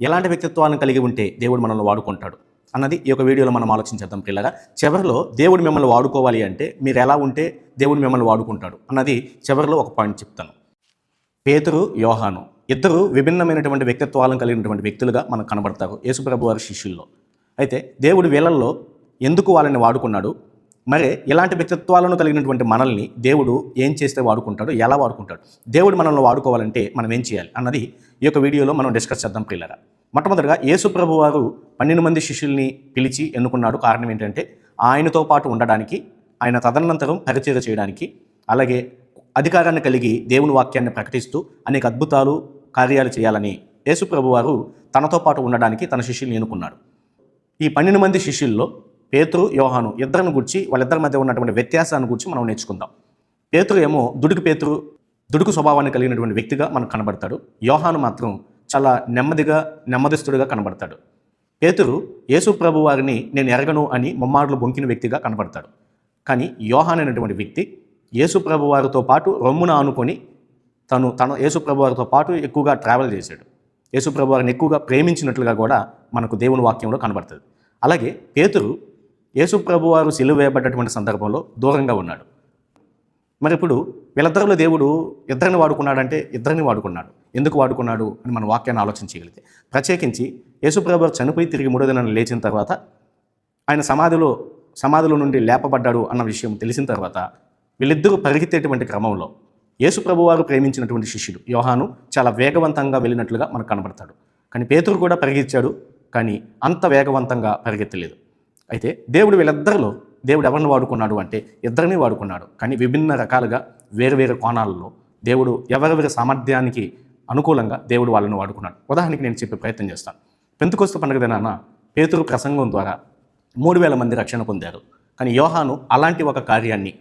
ఎలాంటి వ్యక్తిత్వాలను కలిగి ఉంటే దేవుడు మనల్ని వాడుకుంటాడు అన్నది ఈ యొక్క వీడియోలో మనం ఆలోచించేద్దాం పిల్లగా చివరిలో దేవుడు మిమ్మల్ని వాడుకోవాలి అంటే మీరు ఎలా ఉంటే దేవుడు మిమ్మల్ని వాడుకుంటాడు అన్నది చివరిలో ఒక పాయింట్ చెప్తాను. పేతురు యోహాను ఇద్దరు విభిన్నమైనటువంటి వ్యక్తిత్వాలను కలిగినటువంటి వ్యక్తులుగా మనకు కనబడతారు యేసుప్రభు వారి శిష్యుల్లో. అయితే దేవుడు వీళ్ళల్లో ఎందుకు వాళ్ళని వాడుకున్నాడు? మరి ఇలాంటి వ్యక్తిత్వాలను కలిగినటువంటి మనల్ని దేవుడు ఏం చేస్తే వాడుకుంటాడు ఎలా వాడుకుంటాడు? దేవుడు మనల్ని వాడుకోవాలంటే మనం ఏం చేయాలి అన్నది ఈ యొక్క వీడియోలో మనం డిస్కస్ చేద్దాం పిల్లరా మొట్టమొదటిగా యేసుప్రభు వారు పన్నెండు మంది శిష్యుల్ని పిలిచి ఎన్నుకున్నాడు. కారణం ఏంటంటే ఆయనతో పాటు ఉండడానికి ఆయన తదనంతరం పరిచయం చేయడానికి అలాగే అధికారాన్ని కలిగి దేవుని వాక్యాన్ని ప్రకటిస్తూ అనేక అద్భుతాలు కార్యాలు చేయాలని యేసుప్రభు వారు తనతో పాటు ఉండడానికి తన శిష్యుల్ని ఎన్నుకున్నాడు. ఈ పన్నెండు మంది శిష్యుల్లో పేతురు యోహాను ఇద్దరిని గురించి వాళ్ళిద్దరి మధ్య ఉన్నటువంటి వ్యత్యాసాన్ని గురించి మనం నేర్చుకుందాం. పేతురు ఏమో దుడుకు పేతురు దుడుకు స్వభావాన్ని కలిగినటువంటి వ్యక్తిగా మనకు కనబడతాడు. యోహాను మాత్రం చాలా నెమ్మదిగా నెమ్మదిస్తుడిగా కనబడతాడు. పేతురు యేసు ప్రభు వారిని నేను ఎరగను అని ముమ్మారులు బొంకిన వ్యక్తిగా కనబడతాడు. కానీ యోహాన్ అనేటువంటి వ్యక్తి యేసు ప్రభు వారితో పాటు రొమ్మున ఆనుకొని తను తన యేసు ప్రభు వారితో పాటు ఎక్కువగా ట్రావెల్ చేశాడు. యేసు ప్రభు వారిని ఎక్కువగా ప్రేమించినట్లుగా కూడా మనకు దేవుని వాక్యంలో కనబడుతుంది. అలాగే పేతురు యేసు ప్రభు వారు సిలువ వేయబడ్డటువంటి సందర్భంలో దూరంగా ఉన్నాడు. మరి ఇప్పుడు వీళ్ళిద్దరిలో దేవుడు ఇద్దరిని వాడుకున్నాడంటే ఇద్దరిని వాడుకున్నాడు. ఎందుకు వాడుకున్నాడు అని మన వాక్యాన్ని ఆలోచించగలిగితే ప్రత్యేకించి యేసుప్రభు చనిపోయి తిరిగి మూడో దినాన్ని లేచిన తర్వాత ఆయన సమాధిలో సమాధిలో నుండి లేపబడ్డాడు అన్న విషయం తెలిసిన తర్వాత వీళ్ళిద్దరూ పరిగెత్తేటువంటి క్రమంలో యేసుప్రభు వారు ప్రేమించినటువంటి శిష్యుడు యోహాను చాలా వేగవంతంగా వెళ్ళినట్లుగా మనకు కనబడతాడు. కానీ పేతురు కూడా పరిగెత్తాడు కానీ అంత వేగవంతంగా పరిగెత్తలేదు. అయితే దేవుడు వీళ్ళిద్దరిలో దేవుడు ఎవరిని వాడుకున్నాడు అంటే ఇద్దరిని వాడుకున్నాడు. కానీ విభిన్న రకాలుగా వేరు వేరు కోణాలలో దేవుడు ఎవరెవరి సామర్థ్యానికి అనుకూలంగా దేవుడు వాళ్ళని వాడుకున్నాడు. ఉదాహరణకి నేను చెప్పే ప్రయత్నం చేస్తాను. పెంతుకొస్తు పండుగ దినాన పేతురు ప్రసంగం ద్వారా మూడు వేల మంది రక్షణ పొందారు. కానీ యోహాను అలాంటి ఒక కార్యాన్ని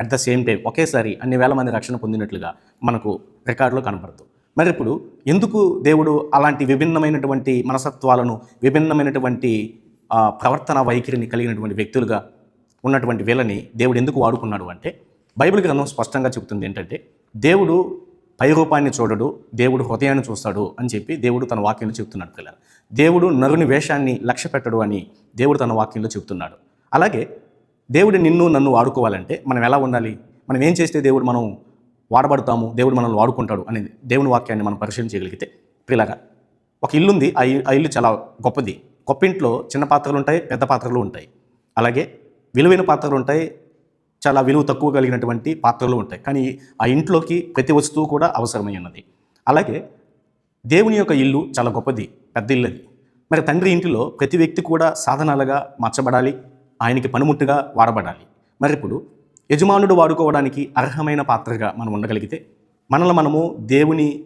అట్ ద సేమ్ టైం ఒకేసారి అన్ని వేల మంది రక్షణ పొందినట్లుగా మనకు రికార్డులో కనపడదు మరి ఇప్పుడు ఎందుకు దేవుడు అలాంటి విభిన్నమైనటువంటి మనసత్వాలను విభిన్నమైనటువంటి ప్రవర్తన వైఖరిని కలిగినటువంటి వ్యక్తులుగా ఉన్నటువంటి వీళ్ళని దేవుడు ఎందుకు వాడుకున్నాడు అంటే బైబిల్ గ్రంథం స్పష్టంగా చెబుతుంది ఏంటంటే దేవుడు పై రూపాన్ని చూడడు దేవుడు హృదయాన్ని చూస్తాడు అని చెప్పి దేవుడు తన వాక్యంలో చెబుతున్నాడు పిల్లలు. దేవుడు నరుని వేషాన్ని లక్ష్య పెట్టడు అని దేవుడు తన వాక్యంలో చెబుతున్నాడు. అలాగే దేవుడు నిన్ను నన్ను వాడుకోవాలంటే మనం ఎలా ఉండాలి? మనం ఏం చేస్తే దేవుడు మనం వాడబడతాము? దేవుడు మనల్ని వాడుకుంటాడు అనేది దేవుని వాక్యాన్ని మనం పరిశీలన చేయగలిగితే పిల్లగా ఒక ఇల్లు ఉంది ఆ ఇల్లు చాలా గొప్పది. కొప్పింట్లో చిన్న పాత్రలు ఉంటాయి పెద్ద పాత్రలు ఉంటాయి. అలాగే విలువైన పాత్రలు ఉంటాయి చాలా విలువ తక్కువ కలిగినటువంటి పాత్రలు ఉంటాయి. కానీ ఆ ఇంట్లోకి ప్రతి వస్తువు కూడా అవసరమై ఉన్నది అలాగే దేవుని యొక్క ఇల్లు చాలా గొప్పది పెద్ద ఇల్లు అది. మరి తండ్రి ఇంటిలో ప్రతి వ్యక్తి కూడా సాధనాలుగా మార్చబడాలి ఆయనకి పనిముట్టుగా వాడబడాలి. మరి ఇప్పుడు యజమానుడు వాడుకోవడానికి అర్హమైన పాత్రగా మనం ఉండగలిగితే మనల్ని మనము దేవుని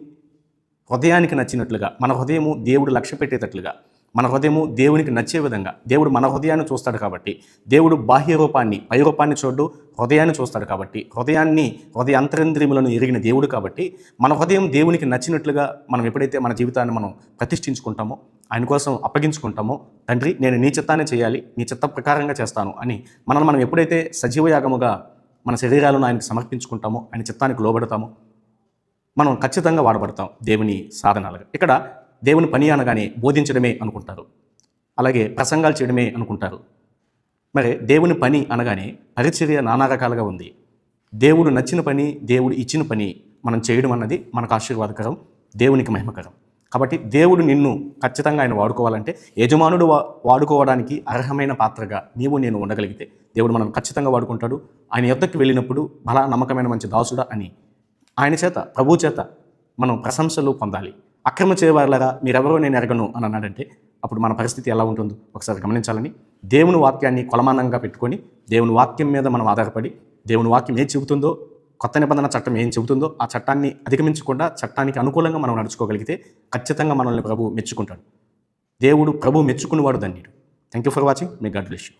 హృదయానికి నచ్చినట్లుగా మన హృదయము దేవుడు లక్ష్య పెట్టేటట్లుగా మన హృదయము దేవునికి నచ్చే విధంగా. దేవుడు మన హృదయాన్ని చూస్తాడు కాబట్టి. దేవుడు బాహ్య రూపాన్ని పై రూపాన్ని చూడు హృదయాన్ని చూస్తాడు కాబట్టి. హృదయాన్ని హృదయ అంతరింద్రియములను ఎరిగిన దేవుడు కాబట్టి. మన హృదయం దేవునికి నచ్చినట్లుగా మనం ఎప్పుడైతే మన జీవితాన్ని మనం ప్రతిష్ఠించుకుంటామో ఆయన కోసం అప్పగించుకుంటామో తండ్రి నేను నీ చిత్తాన్ని చేయాలి నీ చిత్త ప్రకారంగా చేస్తాను అని మనల్ని మనం ఎప్పుడైతే సజీవ యాగముగా మన శరీరాలను ఆయనకు సమర్పించుకుంటామో ఆయన చిత్తానికి లోబడతామో మనం ఖచ్చితంగా వాడబడతాం దేవుని సాధనాలుగా. ఇక్కడ దేవుని పని అనగానే బోధించడమే అనుకుంటారు. అలాగే ప్రసంగాలు చేయడమే అనుకుంటారు. మరి దేవుని పని అనగానే పరిచర్య నానా రకాలుగా ఉంది. దేవుడు నచ్చిన పని దేవుడు ఇచ్చిన పని మనం చేయడం అన్నది మనకు ఆశీర్వాదకరం దేవునికి మహిమకరం. కాబట్టి దేవుడు నిన్ను ఖచ్చితంగా ఆయన వాడుకోవాలంటే యజమానుడు వా వాడుకోవడానికి అర్హమైన పాత్రగా నీవు నేను ఉండగలిగితే దేవుడు మనం ఖచ్చితంగా వాడుకుంటాడు. ఆయన యొద్దకు వెళ్ళినప్పుడు బలా నమ్మకమైన మంచి దాసుడా అని ఆయన చేత ప్రభు చేత మనం ప్రశంసలు పొందాలి. అక్రమ చేయవారులాగా మీరెవరో నేను ఎరగను అని అన్నాడంటే అప్పుడు మన పరిస్థితి ఎలా ఉంటుందో ఒకసారి గమనించాలని దేవుని వాక్యాన్ని కొలమానంగా పెట్టుకొని దేవుని వాక్యం మీద మనం ఆధారపడి దేవుని వాక్యం ఏం చెబుతుందో కొత్త నిబంధన చట్టం ఏం చెబుతుందో ఆ చట్టాన్ని అధిగమించకుండా చట్టానికి అనుకూలంగా మనం నడుచుకోగలిగితే ఖచ్చితంగా మనల్ని ప్రభు మెచ్చుకుంటాడు. దేవుడు ప్రభు మెచ్చుకునేవాడు ధన్యుడు. థ్యాంక్ యూ ఫర్ వాచింగ్ మీ గాడ్ బ్లెస్ యూ